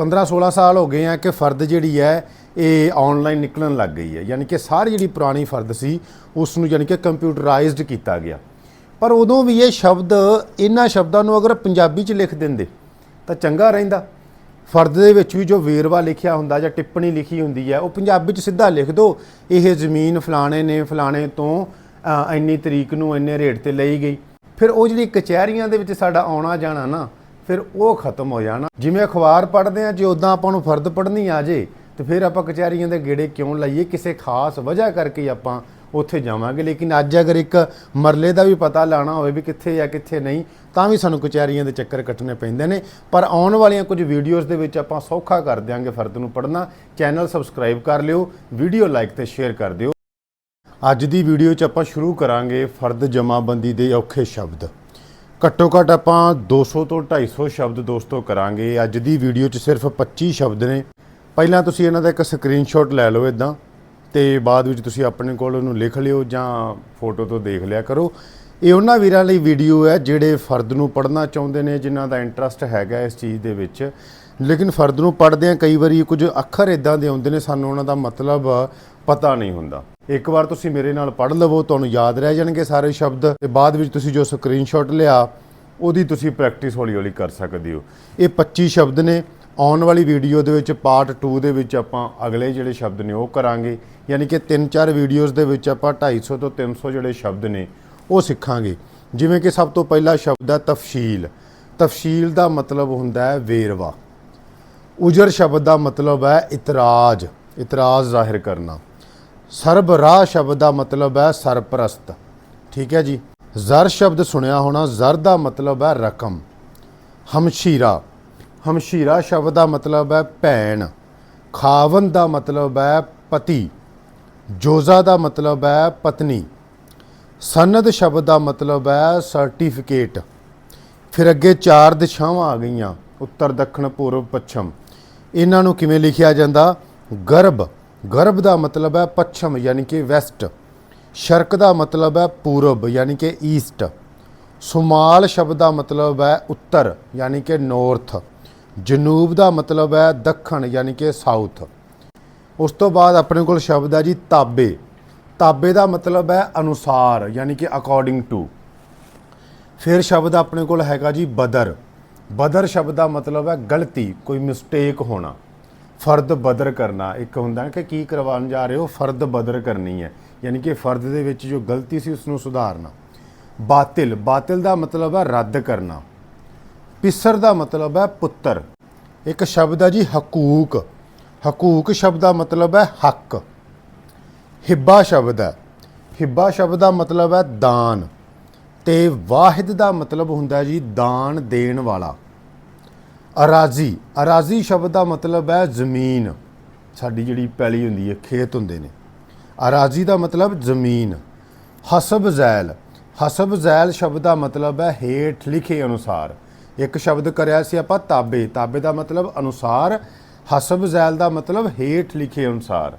15-16 ਸਾਲ ਹੋ ਗਏ ਆ ਕਿ ਫਰਦ ਜਿਹੜੀ ਹੈ, ਇਹ ਆਨਲਾਈਨ ਨਿਕਲਣ ਲੱਗ ਗਈ ਹੈ। ਯਾਨੀ ਕਿ ਸਾਰੀ ਜਿਹੜੀ ਪੁਰਾਣੀ ਫਰਦ ਸੀ ਉਸ ਨੂੰ ਯਾਨੀ ਕਿ ਕੰਪਿਊਟਰਾਈਜ਼ਡ ਕੀਤਾ ਗਿਆ। ਪਰ ਉਦੋਂ ਵੀ ਇਹ ਸ਼ਬਦ, ਇਹਨਾਂ ਸ਼ਬਦਾਂ ਨੂੰ ਅਗਰ ਪੰਜਾਬੀ 'ਚ ਲਿਖ ਦਿੰਦੇ, ਤਾਂ ਚੰਗਾ ਰਹਿੰਦਾ। ਫਰਦ ਦੇ ਵਿੱਚ ਵੀ ਜੋ ਵੇਰਵਾ ਲਿਖਿਆ ਹੁੰਦਾ ਜਾਂ ਟਿੱਪਣੀ ਲਿਖੀ ਹੁੰਦੀ ਹੈ, ਉਹ ਪੰਜਾਬੀ 'ਚ ਸਿੱਧਾ ਲਿਖ ਦਿਓ ਇਹ ਜ਼ਮੀਨ ਫਲਾਣੇ ਨੇ, ਫਲਾਣੇ ਤੋਂ ਇੰਨੀ ਤਰੀਕ ਨੂੰ ਇੰਨੇ ਰੇਟ ਤੇ ਲਈ ਗਈ। ਫਿਰ ਉਹ ਜਿਹੜੀ ਕਚਹਿਰੀਆਂ ਦੇ ਵਿੱਚ ਸਾਡਾ ਆਉਣਾ ਜਾਣਾ ਨਾ ਫਿਰ ਉਹ ਖਤਮ ਹੋ ਜਾਣਾ। ਜਿਵੇਂ ਅਖਬਾਰ ਪੜ੍ਹਦੇ ਆ, ਜੇ ਉਦਾਂ ਆਪਾਂ ਨੂੰ ਫਰਦ ਪੜ੍ਹਨੀ ਆ ਜੇ, ਤੇ ਫਿਰ ਆਪਾਂ ਕਚਹਿਰੀਆਂ ਦੇ ਗੇੜੇ ਕਿਉਂ ਲਾਈਏ? ਕਿਸੇ ਖਾਸ ਵਜ੍ਹਾ ਕਰਕੇ ਆਪਾਂ ਉੱਥੇ ਜਾਵਾਂਗੇ। ਲੇਕਿਨ ਅੱਜ ਅਗਰ ਇੱਕ ਮਰਲੇ ਦਾ ਵੀ ਪਤਾ ਲਾਣਾ ਹੋਵੇ ਵੀ ਕਿੱਥੇ ਜਾਂ ਕਿੱਥੇ ਨਹੀਂ, ਤਾਂ ਵੀ ਸਾਨੂੰ ਕਚਹਿਰੀਆਂ ਦੇ ਚੱਕਰ ਕੱਟਣੇ ਪੈਂਦੇ ਨੇ। ਪਰ ਆਉਣ ਵਾਲੀਆਂ ਕੁਝ ਵੀਡੀਓਜ਼ ਦੇ ਵਿੱਚ ਆਪਾਂ ਸੌਖਾ ਕਰ ਦਿਆਂਗੇ ਫਰਦ ਨੂੰ ਪੜ੍ਹਨਾ। ਚੈਨਲ ਸਬਸਕ੍ਰਾਈਬ ਕਰ ਲਿਓ ਵੀਡੀਓ ਲਾਈਕ ਤੇ ਸ਼ੇਅਰ ਕਰ ਦਿਓ। ਅੱਜ ਦੀ ਵੀਡੀਓ 'ਚ ਆਪਾਂ ਸ਼ੁਰੂ ਕਰਾਂਗੇ ਫਰਦ ਜਮਾਬੰਦੀ ਦੇ ਔਖੇ ਸ਼ਬਦ। ਘੱਟੋ ਘੱਟ ਆਪਾਂ 200 ਤੋਂ 250 ਸ਼ਬਦ ਦੋਸਤੋ ਕਰਾਂਗੇ। ਅੱਜ ਦੀ ਵੀਡੀਓ 'ਚ ਸਿਰਫ 25 ਸ਼ਬਦ ਨੇ। ਪਹਿਲਾਂ ਤੁਸੀਂ ਇਹਨਾਂ ਦਾ ਇੱਕ ਸਕਰੀਨਸ਼ਾਟ ਲੈ ਲਓ ਇਦਾਂ ਤੇ ਬਾਅਦ ਵਿੱਚ ਤੁਸੀਂ ਆਪਣੇ ਕੋਲ ਉਹਨੂੰ ਲਿਖ ਲਿਓ ਜਾਂ ਫੋਟੋ ਤੋਂ ਦੇਖ ਲਿਆ ਕਰੋ। ਇਹ ਉਹਨਾਂ ਵੀਰਾਂ ਲਈ ਵੀਡੀਓ ਹੈ ਜਿਹੜੇ ਫਰਦ ਨੂੰ ਪੜ੍ਹਨਾ ਚਾਹੁੰਦੇ ਨੇ, ਜਿਨ੍ਹਾਂ ਦਾ ਇੰਟਰਸਟ ਹੈਗਾ ਇਸ ਚੀਜ਼ ਦੇ ਵਿੱਚ। ਲੇਕਿਨ ਫਰਦ ਨੂੰ ਪੜ੍ਹਦੇ ਆ ਕਈ ਵਾਰੀ ਕੁਝ ਅੱਖਰ ਇਦਾਂ ਦੇ ਆਉਂਦੇ ਨੇ, ਸਾਨੂੰ ਉਹਨਾਂ ਦਾ ਮਤਲਬ ਪਤਾ ਨਹੀਂ ਹੁੰਦਾ। ਇੱਕ ਵਾਰ ਤੁਸੀਂ ਮੇਰੇ ਨਾਲ ਪੜ੍ਹ ਲਵੋ, ਤੁਹਾਨੂੰ ਯਾਦ ਰਹਿ ਜਾਣਗੇ ਸਾਰੇ ਸ਼ਬਦ ਤੇ ਬਾਅਦ ਵਿੱਚ ਤੁਸੀਂ ਜੋ ਸਕਰੀਨਸ਼ਾਟ ਲਿਆ, ਉਹਦੀ ਤੁਸੀਂ ਪ੍ਰੈਕਟਿਸ ਹੌਲੀ ਹੌਲੀ ਕਰ ਸਕਦੇ ਹੋ। ਇਹ 25 ਸ਼ਬਦ ਨੇ। ਆਉਣ ਵਾਲੀ ਵੀਡੀਓ ਦੇ ਵਿੱਚ ਪਾਰਟ 2 ਦੇ ਵਿੱਚ ਆਪਾਂ ਅਗਲੇ ਜਿਹੜੇ ਸ਼ਬਦ ਨੇ ਉਹ ਕਰਾਂਗੇ। ਯਾਨੀ ਕਿ 3-4 ਵੀਡੀਓਜ਼ ਦੇ ਵਿੱਚ ਆਪਾਂ 250 ਤੋਂ 300 ਜਿਹੜੇ ਸ਼ਬਦ ਨੇ, ਉਹ ਸਿੱਖਾਂਗੇ। ਜਿਵੇਂ ਕਿ ਸਭ ਤੋਂ ਪਹਿਲਾ ਸ਼ਬਦ ਹੈ ਤਫਸੀਲ। ਤਫਸੀਲ ਦਾ ਮਤਲਬ ਹੁੰਦਾ ਹੈ ਵੇਰਵਾ। ਉਜਰ ਸ਼ਬਦ ਦਾ ਮਤਲਬ ਹੈ ਇਤਰਾਜ਼। ਇਤਰਾਜ਼ ਜ਼ਾਹਿਰ ਕਰਨਾ। ਸਰਬਰਾਹ ਸ਼ਬਦ ਦਾ ਮਤਲਬ ਹੈ ਸਰਪ੍ਰਸਤ। ਠੀਕ ਹੈ ਜੀ? ਜ਼ਰ ਸ਼ਬਦ ਸੁਣਿਆ ਹੋਣਾ, ਜ਼ਰ ਦਾ ਮਤਲਬ ਹੈ ਰਕਮ। ਹਮਸ਼ੀਰਾ। ਹਮਸ਼ੀਰਾ ਸ਼ਬਦ ਦਾ ਮਤਲਬ ਹੈ ਭੈਣ। ਖਾਵਨ ਦਾ ਮਤਲਬ ਹੈ ਪਤੀ। ਜੋਜ਼ਾ ਦਾ ਮਤਲਬ ਹੈ ਪਤਨੀ। ਸਨਦ ਸ਼ਬਦ ਦਾ ਮਤਲਬ ਹੈ ਸਰਟੀਫਿਕੇਟ। ਫਿਰ ਅੱਗੇ ਚਾਰ ਦਿਸ਼ਾਵਾਂ ਆ ਗਈਆਂ, ਉੱਤਰ, ਦੱਖਣ, ਪੂਰਬ, ਪੱਛਮ। ਇਹਨਾਂ ਨੂੰ ਕਿਵੇਂ ਲਿਖਿਆ ਜਾਂਦਾ? ਗਰਭ। ਗਰਭ ਦਾ ਮਤਲਬ ਹੈ ਪੱਛਮ ਯਾਨੀ ਕਿ ਵੈਸਟ ਸ਼ਰਕ ਦਾ ਮਤਲਬ ਹੈ ਪੂਰਬ ਯਾਨੀ ਕਿ ਈਸਟ ਸੁਮਾਲ ਸ਼ਬਦ ਦਾ ਮਤਲਬ ਹੈ ਉੱਤਰ ਯਾਨੀ ਕਿ ਨਾਰਥ ਜਨੂਬ ਦਾ ਮਤਲਬ ਹੈ ਦੱਖਣ ਯਾਨੀ ਕਿ ਸਾਊਥ ਉਸ ਤੋਂ ਬਾਅਦ ਆਪਣੇ ਕੋਲ ਸ਼ਬਦ ਹੈ ਜੀ ਤਾਬੇ ਤਾਬੇ ਦਾ ਮਤਲਬ ਹੈ ਅਨੁਸਾਰ ਯਾਨੀ ਕਿ ਅਕੋਰਡਿੰਗ ਟੂ ਫਿਰ ਸ਼ਬਦ ਆਪਣੇ ਕੋਲ ਹੈਗਾ ਜੀ ਬਦਰ ਬਦਰ ਸ਼ਬਦ ਦਾ ਮਤਲਬ ਹੈ ਗਲਤੀ ਕੋਈ ਮਿਸਟੇਕ ਹੋਣਾ ਫਰਦ ਬਦਰ ਕਰਨਾ। ਇੱਕ ਹੁੰਦਾ ਕਿ ਕੀ ਕਰਵਾਉਣ ਜਾ ਰਹੇ ਹੋ? ਫਰਦ ਬਦਰ ਕਰਨੀ ਹੈ। ਯਾਨੀ ਕਿ ਫਰਦ ਦੇ ਵਿੱਚ ਜੋ ਗਲਤੀ ਸੀ ਉਸ ਨੂੰ ਸੁਧਾਰਨਾ। ਬਾਤਿਲ। ਬਾਤਿਲ ਦਾ ਮਤਲਬ ਹੈ ਰੱਦ ਕਰਨਾ। ਪਿਸਰ ਦਾ ਮਤਲਬ ਹੈ ਪੁੱਤਰ। ਇੱਕ ਸ਼ਬਦ ਹੈ ਜੀ ਹਕੂਕ। ਹਕੂਕ ਸ਼ਬਦ ਦਾ ਮਤਲਬ ਹੈ ਹੱਕ। ਹਿੱਬਾ ਸ਼ਬਦ ਹੈ। ਹਿੱਬਾ ਸ਼ਬਦ ਦਾ ਮਤਲਬ ਹੈ ਦਾਨ। ਤੇ ਵਾਹਿਦ ਦਾ ਮਤਲਬ ਹੁੰਦਾ ਜੀ ਦਾਨ ਦੇਣ ਵਾਲਾ। ਅਰਾਜ਼ੀ। ਅਰਾਜ਼ੀ ਸ਼ਬਦ ਦਾ ਮਤਲਬ ਹੈ ਜ਼ਮੀਨ। ਸਾਡੀ ਜਿਹੜੀ ਪੈਲੀ ਹੁੰਦੀ ਹੈ, ਖੇਤ ਹੁੰਦੇ ਨੇ। ਅਰਾਜ਼ੀ ਦਾ ਮਤਲਬ ਜ਼ਮੀਨ। ਹਸਬ ਜ਼ੈਲ। ਹਸਬ ਜ਼ੈਲ ਸ਼ਬਦ ਦਾ ਮਤਲਬ ਹੈ ਹੇਠ ਲਿਖੇ ਅਨੁਸਾਰ। ਇੱਕ ਸ਼ਬਦ ਕਰਿਆ ਸੀ ਆਪਾਂ ਤਾਬੇ। ਤਾਬੇ ਦਾ ਮਤਲਬ ਅਨੁਸਾਰ, ਹਸਬ ਜ਼ੈਲ ਦਾ ਮਤਲਬ ਹੇਠ ਲਿਖੇ ਅਨੁਸਾਰ।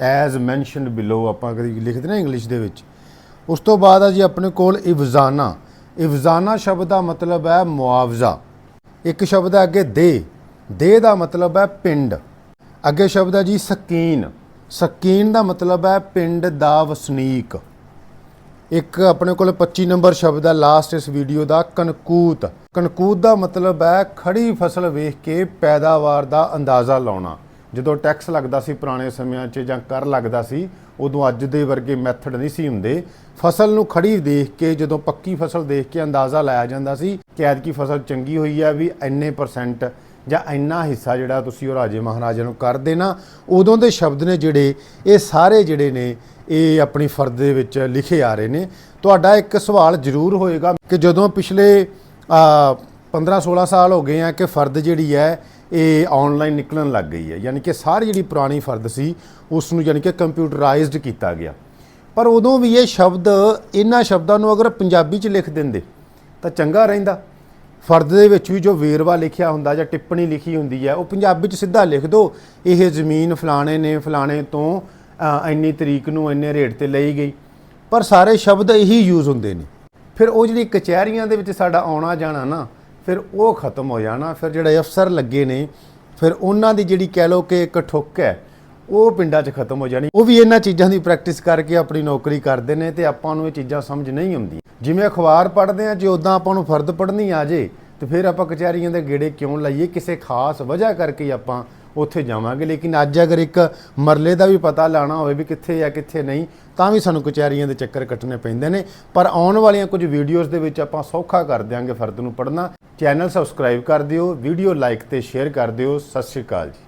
ਐਜ਼ ਮੈਂਸ਼ਨਡ ਬਿਲੋ ਆਪਾਂ ਕਦੀ ਲਿਖਦੇ ਨਾ ਇੰਗਲਿਸ਼ ਦੇ ਵਿੱਚ। ਉਸ ਤੋਂ ਬਾਅਦ ਆ ਜੀ ਆਪਣੇ ਕੋਲ ਇਵਜ਼ਾਨਾ। ਇਵਜ਼ਾਨਾ ਸ਼ਬਦ ਦਾ ਮਤਲਬ ਹੈ ਮੁਆਵਜ਼ਾ। ਇੱਕ ਸ਼ਬਦ ਹੈ ਅੱਗੇ ਦੇ। ਦੇ ਦਾ ਮਤਲਬ ਹੈ ਪਿੰਡ। ਅੱਗੇ ਸ਼ਬਦ ਹੈ ਜੀ ਸਕੀਨ। ਸਕੀਨ ਦਾ ਮਤਲਬ ਹੈ ਪਿੰਡ ਦਾ ਵਸਨੀਕ। ਇੱਕ ਆਪਣੇ ਕੋਲ 25 ਨੰਬਰ ਸ਼ਬਦ ਹੈ ਲਾਸਟ ਇਸ ਵੀਡੀਓ ਦਾ ਕਨਕੂਤ ਕਨਕੂਤ ਦਾ ਮਤਲਬ ਹੈ ਖੜੀ ਫਸਲ ਵੇਖ ਕੇ ਪੈਦਾਵਾਰ ਦਾ ਅੰਦਾਜ਼ਾ ਲਾਉਣਾ। ਜਦੋਂ ਟੈਕਸ ਲੱਗਦਾ ਸੀ ਪੁਰਾਣੇ ਸਮਿਆਂ 'ਚ ਜਾਂ ਕਰ ਲੱਗਦਾ ਸੀ ਉਦੋਂ ਅੱਜ ਦੇ ਵਰਗੇ ਮੈਥਡ ਨਹੀਂ ਸੀ ਹੁੰਦੇ। ਫਸਲ ਨੂੰ ਖੜੀ ਦੇਖ ਕੇ, ਜਦੋਂ ਪੱਕੀ ਫਸਲ ਦੇਖ ਕੇ ਅੰਦਾਜ਼ਾ ਲਾਇਆ ਜਾਂਦਾ ਸੀ ਕਿ ਐਤਕੀ ਫਸਲ ਚੰਗੀ ਹੋਈ ਹੈ ਵੀ ਇੰਨੇ ਪਰਸੈਂਟ ਜਾਂ ਇੰਨਾ ਹਿੱਸਾ ਜਿਹੜਾ ਤੁਸੀਂ ਉਹ ਰਾਜੇ ਮਹਾਰਾਜਾ ਨੂੰ ਕਰ ਦੇਣਾ, ਉਦੋਂ ਦੇ ਸ਼ਬਦ ਨੇ ਜਿਹੜੇ, ਇਹ ਸਾਰੇ ਜਿਹੜੇ ਨੇ, ਇਹ ਆਪਣੀ ਫਰਦ ਦੇ ਵਿੱਚ ਲਿਖੇ ਆ ਰਹੇ ਨੇ। ਤੁਹਾਡਾ ਇੱਕ ਸਵਾਲ ਜ਼ਰੂਰ ਹੋਏਗਾ ਕਿ ਜਦੋਂ ਪਿਛਲੇ 15-16 ਸਾਲ ਹੋ ਗਏ ਆ ਕਿ ਫਰਦ ਜਿਹੜੀ ਹੈ ਇਹ ਆਨਲਾਈਨ ਨਿਕਲਣ ਲੱਗ ਗਈ ਹੈ। ਯਾਨੀ ਕਿ ਸਾਰੀ ਜਿਹੜੀ ਪੁਰਾਣੀ ਫਰਦ ਸੀ ਉਸ ਨੂੰ ਯਾਨੀ ਕਿ ਕੰਪਿਊਟਰਾਈਜ਼ਡ ਕੀਤਾ ਗਿਆ। ਪਰ ਉਦੋਂ ਵੀ ਇਹ ਸ਼ਬਦ, ਇਹਨਾਂ ਸ਼ਬਦਾਂ ਨੂੰ ਅਗਰ ਪੰਜਾਬੀ 'ਚ ਲਿਖ ਦਿੰਦੇ, ਤਾਂ ਚੰਗਾ ਰਹਿੰਦਾ। ਫਰਦ ਦੇ ਵਿੱਚ ਵੀ ਜੋ ਵੇਰਵਾ ਲਿਖਿਆ ਹੁੰਦਾ ਜਾਂ ਟਿੱਪਣੀ ਲਿਖੀ ਹੁੰਦੀ ਹੈ, ਉਹ ਪੰਜਾਬੀ 'ਚ ਸਿੱਧਾ ਲਿਖ ਦਿਓ ਇਹ ਜ਼ਮੀਨ ਫਲਾਣੇ ਨੇ, ਫਲਾਣੇ ਤੋਂ ਇੰਨੀ ਤਰੀਕ ਨੂੰ ਇੰਨੇ ਰੇਟ ਤੇ ਲਈ ਗਈ। ਪਰ ਸਾਰੇ ਸ਼ਬਦ ਇਹੀ ਯੂਜ਼ ਹੁੰਦੇ ਨੇ। ਫਿਰ ਉਹ ਜਿਹੜੀ ਕਚਹਿਰੀਆਂ ਦੇ ਵਿੱਚ ਸਾਡਾ ਆਉਣਾ ਜਾਣਾ ਨਾ ਫਿਰ ਉਹ ਖਤਮ ਹੋ ਜਾਣਾ, ਫਿਰ ਜਿਹੜੇ ਅਫਸਰ ਲੱਗੇ ਨੇ, ਫਿਰ ਉਹਨਾਂ ਦੀ ਜਿਹੜੀ ਕਹਿ ਲਓ ਕਿ ਇੱਕ ਠੁੱਕ ਹੈ, ਉਹ ਪਿੰਡਾਂ 'ਚ ਖਤਮ ਹੋ ਜਾਣੀ। ਉਹ ਵੀ ਇਹਨਾਂ ਚੀਜ਼ਾਂ ਦੀ ਪ੍ਰੈਕਟਿਸ ਕਰਕੇ ਆਪਣੀ ਨੌਕਰੀ ਕਰਦੇ ਨੇ ਤੇ ਆਪਾਂ ਨੂੰ ਇਹ ਚੀਜ਼ਾਂ ਸਮਝ ਨਹੀਂ ਆਉਂਦੀ ਜਿਵੇਂ ਅਖਬਾਰ ਪੜ੍ਹਦੇ ਆ ਜੇ ਉਦਾਂ ਆਪਾਂ ਨੂੰ ਫਰਦ ਪੜ੍ਹਨੀ ਆ ਜੇ, ਤੇ ਫਿਰ ਆਪਾਂ ਕਚਹਿਰੀਆਂ ਦੇ ਗੇੜੇ ਕਿਉਂ ਲਾਈਏ? ਕਿਸੇ ਖਾਸ ਵਜ੍ਹਾ ਕਰਕੇ ਆਪਾਂ ਉੱਥੇ ਜਾਵਾਂਗੇ। ਲੇਕਿਨ ਅੱਜ ਅਗਰ ਇੱਕ ਮਰਲੇ ਦਾ ਵੀ ਪਤਾ ਲਾਣਾ ਹੋਵੇ ਵੀ ਕਿੱਥੇ ਆ, ਕਿੱਥੇ ਨਹੀਂ, ਤਾਂ ਵੀ ਸਾਨੂੰ ਕਚਹਿਰੀਆਂ ਦੇ ਚੱਕਰ ਕੱਟਣੇ ਪੈਂਦੇ ਨੇ। ਪਰ ਆਉਣ ਵਾਲੀਆਂ ਕੁਝ ਵੀਡੀਓਜ਼ ਦੇ ਵਿੱਚ ਆਪਾਂ ਸੌਖਾ ਕਰ ਦਿਆਂਗੇ ਫਰਦ ਨੂੰ ਪੜ੍ਹਨਾ। ਚੈਨਲ ਸਬਸਕ੍ਰਾਈਬ ਕਰ ਦਿਓ, ਵੀਡੀਓ ਲਾਈਕ ਤੇ ਸ਼ੇਅਰ ਕਰ ਦਿਓ। ਸਤਿ ਸ਼੍ਰੀ ਅਕਾਲ ਜੀ।